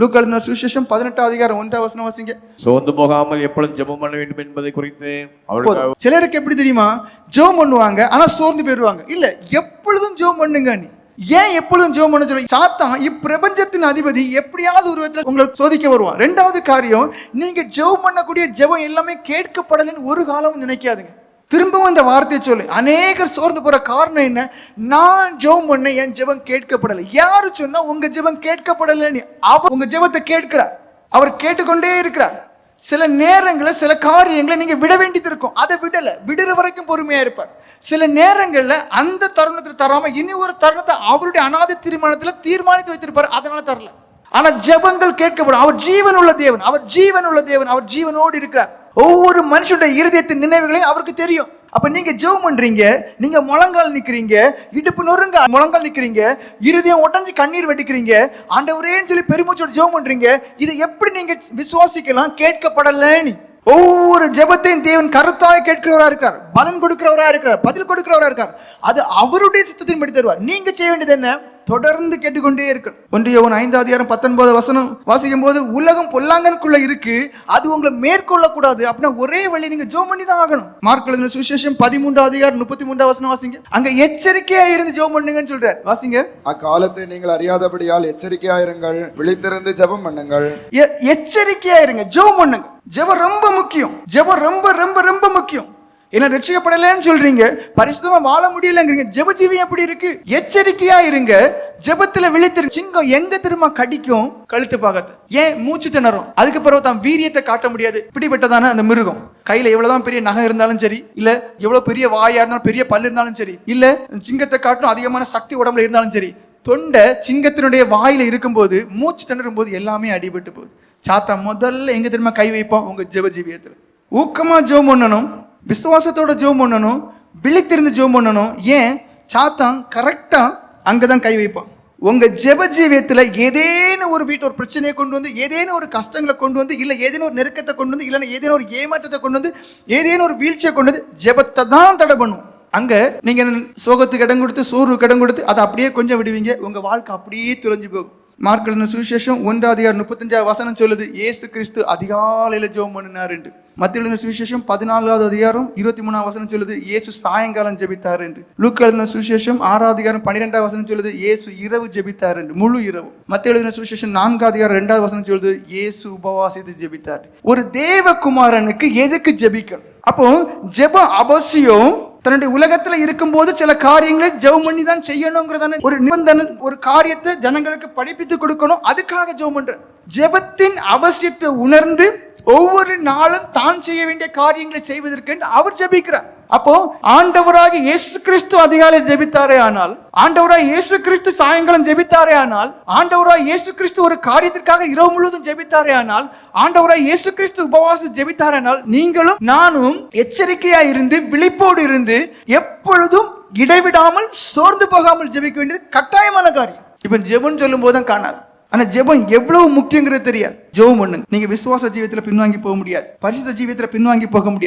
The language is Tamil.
லூக்கா சுவிசேஷம் பதினெட்டாம் அதிகாரம் ஒன்றாம் வசனம் வாசிங்க. சோர்ந்து போகாமல் எப்பொழுதும் ஜெபம் பண்ண வேண்டும் என்பதை குறித்து. சிலருக்கு எப்படி தெரியுமா? ஜெபம் பண்ணுவாங்க ஆனா சோர்ந்து போயிடுவாங்க. இல்ல எப்பொழுதும் ஜெபம் பண்ணுங்க நீ. ஏன் எப்பொழுதும் ஜெபம் பண்ண சொல்லி சாத்தான் இப்பிரபஞ்சத்தின் அதிபதி எப்படியாவது ஒரு விதத்துல உங்களை சோதிக்க வருவான். ரெண்டாவது காரியம் நீங்க ஜெபம் பண்ணக்கூடிய ஜெபம் எல்லாமே கேட்கப்படலைன்னு ஒரு காலமும் நினைக்காதுங்க. திரும்பவும் இந்த வார்த்தையை சொல்லு. அநேகர் சோர்ந்து போற காரணம் என்ன? நான் ஜெபம் பண்ண என் ஜெபம் கேட்கப்படலை. யாரு சொன்னா உங்க ஜெபம் கேட்கப்படலைன்னு. அவர் உங்க ஜெபத்தை கேட்கிறார். அவர் கேட்டுக்கொண்டே இருக்கிறார். சில நேரங்களில் சில காரியங்களை நீங்க விட வேண்டியது இருக்கும். அதை விடலை. விடுற வரைக்கும் பொறுமையா இருப்பார். சில நேரங்களில் அந்த தருணத்தில் தராம இனி ஒரு தருணத்தை அவருடைய அனாதை தீர்மானத்தில் தீர்மானித்து வைத்திருப்பார். அதனால தரல. ஆனா ஜெபங்கள் கேட்கப்படும். அவர் ஜீவன் உள்ள தேவன். அவர் ஜீவன் உள்ள தேவன். அவர் ஜீவனோடு இருக்கிறார். ஒவ்வொரு மனுஷனுடைய இருதயத்தின் நினைவுகளையும் அவருக்கு தெரியும். அப்ப நீங்க ஜெவம் பண்றீங்க நீங்க முழங்கால் நிக்கிறீங்க இடுப்பு நொறுங்க முழங்கால் நிக்கிறீங்க இருதயம் உடஞ்சி கண்ணீர் வெடிக்கிறீங்க ஆண்டவரேன்னு சொல்லி பெருமூச்சோட ஜெவம் பண்றீங்க இதை எப்படி நீங்க விசுவாசிக்கலாம்? கேட்கப்படலன்னு. ஒவ்வொரு ஜெபத்தையும் தேவன் கருத்தாய் கேட்கிறவரா இருக்கார் பலன் கொடுக்கிறவரா இருக்கிறார் பதில் கொடுக்கிறவரா இருக்கார். அது அவருடைய சித்தத்தின் படி தருவார். நீங்க செய்ய வேண்டியது என்ன? தொடர்ந்து கேட்டுக்கொண்டே இருக்கணும். ஒன்று யோவன் ஐந்தாவது அதிகாரம் பத்தொன்பது வசனம் வாசிக்கும் போது உலகம் பொல்லாங்கனுக்குள்ள இருக்கு அது உங்களை மேற்கொள்ள கூடாது அப்படின்னா ஒரே வழி நீங்க ஜோம் பண்ணி தான் ஆகணும். மார்க் எழுதின சுவிசேஷம் பதிமூன்றாவது அதிகாரம் முப்பத்தி மூன்றாவது வசனம் வாசிங்க. அங்க எச்சரிக்கையா இருந்து ஜோம் பண்ணுங்கன்னு சொல்றாரு. வாசிங்க. அக்காலத்தை நீங்கள் அறியாதபடியால் எச்சரிக்கையாயிருங்கள் விழித்திருந்து ஜெபம் பண்ணுங்கள். எச்சரிக்கையா இருங்க ஜெபம் பண்ணுங்க. ஜெபம் ரொம்ப முக்கியம். ஜெபம் ரொம்ப ரொம்ப ரொம்ப முக்கியம். என்ன ரட்சிக்கப்படலைன்னு சொல்றீங்க? பரிசுத்தமா வாழ முடியலங்கிறீங்க. ஜெப ஜீவியம் எப்படி இருக்கு? எச்சரிக்கையா இருங்க. ஜெபத்துல விழித்திரு சிங்கம் எங்க திரும்ப கடிக்கும்? கழுத்து பாகத்து. ஏன்? மூச்சு திணறும். அதுக்கு பிறகு தான் வீரியத்தை காட்ட முடியாது. பிடிபட்டதான அந்த மிருகம். கையில எவ்வளவுதான் பெரிய நகை இருந்தாலும் சரி இல்ல எவ்வளவு பெரிய வாயா இருந்தாலும் பெரிய பல்லு இருந்தாலும் சரி இல்ல சிங்கத்தை காட்டும் அதிகமான சக்தி உடம்புல இருந்தாலும் சரி தொண்டை சிங்கத்தினுடைய வாயில இருக்கும்போது மூச்சு திணறும் போது எல்லாமே அடிபட்டு போகுது. சாத்தா முதல்ல எங்க தெரியுமா கை வைப்போம்? உங்க ஜெப ஜீவியத்தில். ஊக்கமா ஜோம் பண்ணணும் விசுவாசத்தோட ஜோம் பண்ணணும் விழித்திருந்து ஜோம் பண்ணணும். ஏன்? சாத்தான் கரெக்டா அங்கதான் கை வைப்பான். உங்க ஜெப ஜீவியத்தில் ஏதேனும் ஒரு வீட்டு ஒரு பிரச்சனையை கொண்டு வந்து ஏதேனும் ஒரு கஷ்டங்களை கொண்டு வந்து இல்லை ஏதேனும் ஒரு நெருக்கத்தை கொண்டு வந்து இல்லைன்னா ஏதேனும் ஒரு ஏமாற்றத்தை கொண்டு வந்து ஏதேனும் ஒரு வீழ்ச்சியை கொண்டு வந்து ஜெபத்தை தான் தடை பண்ணும். அங்க நீங்க சோகத்துக்கு இடம் கொடுத்து சோர்வுக்கு இடம் கொடுத்து அதை அப்படியே கொஞ்சம் விடுவீங்க. உங்க வாழ்க்கை அப்படியே துறைஞ்சு போகும். மார்க் சுவிசேஷம்? ஒன்றாவது அதிகாரம் முப்பத்தஞ்சாவது வசனம் சொல்லுது ஏசு கிறிஸ்து அதிகாலையில் ஜெபம் பண்ணினார் என்று. மத்திய எழுந்த சுவிசேஷம்? பதினாலாவது அதிகாரம் இருபத்தி மூணாவது வசனம் சொல்லுது ஏசு சாயங்காலம் ஜெபித்தார் என்று. லூக்க எழுதின சுவிசேஷம்? ஆறாவது அதிகாரம் பன்னிரெண்டாவது வசனம் சொல்லுது ஏசு இரவு ஜெபித்தார் என்று. முழு இரவு. மத்திய எழுதின சுவிசேஷம்? நான்காவது அதிகாரம் ரெண்டாவது வசனம் சொல்லுது ஏசு உபவாசித்து ஜெபித்தார் ஒரு தேவகுமாரனுக்கு எதுக்கு ஜெபிக்கணும்? அப்போ ஜெபம் அவசியம் தன்னுடைய உலகத்துல இருக்கும்போது சில காரியங்களை ஜெபம் பண்ணி தான் செய்யணுங்கிறதான ஒரு நிபந்தனை ஒரு காரியத்தை ஜனங்களுக்கு படிப்பித்து கொடுக்கணும். அதுக்காக ஜெபம் பண்ற. ஜெபத்தின் அவசியத்தை உணர்ந்து ஒவ்வொரு நாளும் தான் செய்ய வேண்டிய காரியங்களை செய்வதற்கு அவர் ஜெபிக்கிறார். அப்போ ஆண்டவராக இயேசு கிறிஸ்து அதிகாலை ஜெபித்தாரே ஆனால் ஆண்டவராக இயேசு கிறிஸ்து சாயங்காலம் ஜெபித்தாரே ஆனால் ஆண்டவராக இயேசு கிறிஸ்து ஒரு காரியத்திற்காக இரவு முழுவதும் ஜெபித்தாரே ஆனால் ஆண்டவராக இயேசு கிறிஸ்து உபவாசம் ஜெபித்தாரே ஆனால் நீங்களும் நானும் எச்சரிக்கையா இருந்து விழிப்போடு இருந்து எப்பொழுதும் இடைவிடாமல் சோர்ந்து போகாமல் ஜெபிக்க வேண்டியது கட்டாயமான காரியம். இப்ப ஜெபம் சொல்லும் போதும் காணாது. ஆனா ஜெபம் எவ்வளவு முக்கியங்கிறது தெரியாது. ஜெபம் பண்ணுங்க நீங்க விசுவாச ஜீவியத்துல பின்வாங்கி போக முடியாது. பரிசுத்த ஜீவத்துல பின்வாங்கி போக முடியாது.